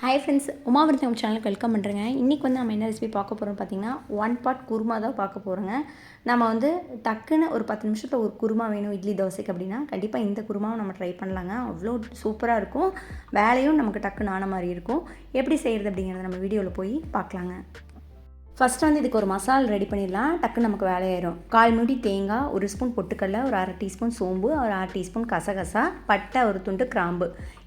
Hi friends உமாவிரதம் சேனலுக்கு welcome பண்ணுறேங்க இன்றைக்கி வந்து நம்ம என்ன ரெசிபி பார்க்க போகிறோம் பார்த்தீங்கன்னா ஒன் பாட் குருமா தான் பார்க்க போகிறோங்க நம்ம வந்து டக்குன்னு ஒரு பத்து நிமிஷத்தில் ஒரு குருமா வேணும் இட்லி தோசைக்கு அப்படின்னா கண்டிப்பாக இந்த குருமாவை நம்ம ட்ரை பண்ணலாங்க. அவ்வளோ சூப்பராக இருக்கும். வேலையும் நமக்கு டக்குன்னு ஆன மாதிரி இருக்கும். எப்படி செய்கிறது அப்படிங்கிறத நம்ம வீடியோவில் போய் பார்க்கலாங்க. ஃபஸ்ட்டு வந்து இதுக்கு ஒரு மசால் ரெடி பண்ணிடலாம். டக்குன்னு நமக்கு வேலையாயிரும். கால் மூடி தேங்காய் ஒரு ஸ்பூன் பொட்டுக்கடலை ஒரு அரை டீஸ்பூன் சோம்பு ஒரு அரை டீஸ்பூன் கசகசா பட்டை ஒரு துண்டு கிராம்பு.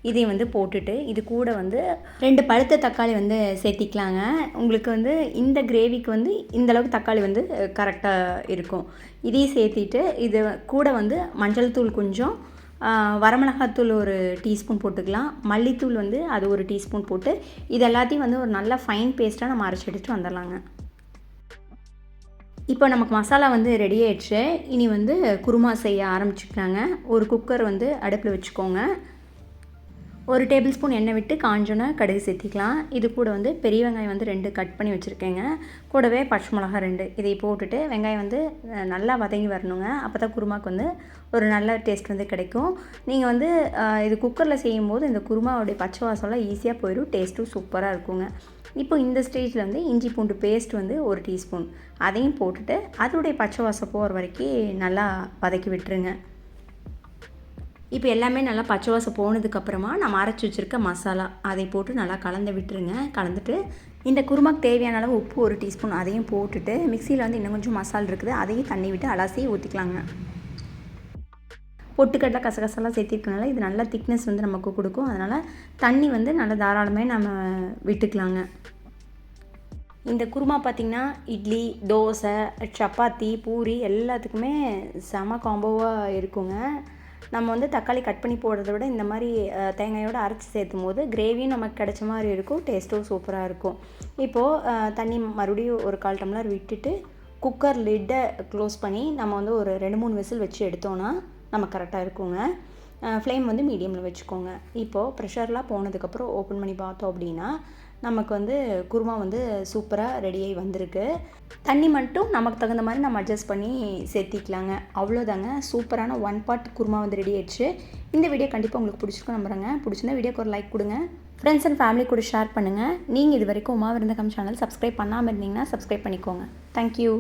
இதையும் வந்து போட்டுட்டு இது கூட வந்து ரெண்டு பழுத்த தக்காளி வந்து சேர்த்திக்கலாங்க. உங்களுக்கு வந்து இந்த கிரேவிக்கு வந்து இந்தளவுக்கு தக்காளி வந்து கரெக்டாக இருக்கும். இதையும் சேர்த்திட்டு இது கூட வந்து மஞ்சள் தூள் கொஞ்சம் வரமிளகாத்தூள் ஒரு டீஸ்பூன் போட்டுக்கலாம். மல்லித்தூள் வந்து அது ஒரு டீஸ்பூன் போட்டு இது எல்லாத்தையும் வந்து ஒரு நல்ல ஃபைன் பேஸ்ட்டாக நம்ம அரைச்சி எடுத்துகிட்டு வந்துடலாங்க. இப்போ நமக்கு மசாலா வந்து ரெடி ஆயிடுச்சு. இனி வந்து குருமா செய்ய ஆரம்பிச்சுக்கிறாங்க ஒரு குக்கர் வந்து அடுப்பில் வச்சுக்கோங்க. ஒரு டேபிள் ஸ்பூன் எண்ணெய் விட்டு காஞ்சோன்னே கடுகு சேர்த்திக்கலாம். இது கூட வந்து பெரிய வெங்காயம் வந்து ரெண்டு கட் பண்ணி வச்சுருக்கேங்க. கூடவே பச்சை மிளகா ரெண்டு. இதை போட்டுட்டு வெங்காயம் வந்து நல்லா வதங்கி வரணுங்க. அப்போ தான் குருமாவுக்கு வந்து ஒரு நல்ல டேஸ்ட் வந்து கிடைக்கும். நீங்கள் வந்து இது குக்கரில் செய்யும்போது இந்த குருமாவுடைய பச்சை வாசம்லாம் ஈஸியாக போயிடும். டேஸ்ட்டும் சூப்பராக இருக்குங்க. இப்போ இந்த ஸ்டேஜில் வந்து இஞ்சி பூண்டு பேஸ்ட் வந்து ஒரு டீஸ்பூன் அதையும் போட்டுட்டு அதோடைய பச்சை வாசம் போகிற வரைக்கும் நல்லா வதக்கி விட்டுருங்க. இப்போ எல்லாமே நல்லா பச்சை வாசம் போனதுக்கப்புறமா நம்ம அரைச்சி வச்சுருக்க மசாலா. அதை போட்டு நல்லா கலந்து விட்டுருங்க. கலந்துட்டு இந்த குருமாக்கு தேவையான அளவு உப்பு ஒரு டீஸ்பூன் அதையும் போட்டுட்டு மிக்சியில் வந்து இன்னும் கொஞ்சம் மசாலா இருக்குது. அதையும் தண்ணி விட்டு அலசி ஊற்றிக்கலாங்க பொட்டுக்கடலை கசகசெல்லாம் சேர்த்திருக்கனால இது நல்லா திக்னஸ் வந்து நமக்கு கொடுக்கும். அதனால் தண்ணி வந்து நல்லா தாராளமே நம்ம விட்டுக்கலாங்க. இந்த குருமா பார்த்திங்கன்னா இட்லி தோசை சப்பாத்தி பூரி எல்லாத்துக்குமே செம காம்போவாக இருக்குங்க. நம்ம வந்து தக்காளி கட் பண்ணி போடுறத விட இந்த மாதிரி தேங்காயோடு அரைச்சி சேர்த்தும் போது கிரேவியும் நமக்கு கிடைச்ச மாதிரி இருக்கும் டேஸ்ட்டும் சூப்பராக இருக்கும். இப்போது தண்ணி மறுபடியும் ஒரு கால் டம்ளர் விட்டுட்டு குக்கர் லிட்டை க்ளோஸ் பண்ணி நம்ம வந்து ஒரு ரெண்டு மூணு விசில் வச்சு எடுத்தோன்னா நம்ம கரெக்டாக இருக்குங்க. ஃப்ளேம் வந்து மீடியமில் வச்சுக்கோங்க. இப்போது ப்ரெஷர்லாம் போனதுக்கப்புறம் ஓப்பன் பண்ணி பார்த்தோம் அப்படின்னா நமக்கு வந்து குருமா வந்து சூப்பராக ரெடியாகி வந்திருக்கு. தண்ணி மட்டும் நமக்கு தகுந்த மாதிரி நம்ம அட்ஜஸ்ட் பண்ணி சேர்த்திக்கலாங்க. அவ்வளோதாங்க. சூப்பரான ஒன் பார்ட் குருமா வந்து ரெடி ஆயிடுச்சு. இந்த வீடியோ கண்டிப்பாக உங்களுக்கு பிடிச்சிருக்கும் நம்புறேங்க. பிடிச்சிருந்தா வீடியோக்கு ஒரு லைக் கொடுங்க. ஃப்ரெண்ட்ஸ் அண்ட் ஃபேமிலி கூட ஷேர் பண்ணுங்கள் நீங்கள் இது வரைக்கும் உமா விருந்தகம் சேனல் சப்ஸ்கிரைப் பண்ணாமல் இருந்தீங்கன்னா சப்ஸ்கிரைப் பண்ணிக்கோங்க. தேங்க்யூ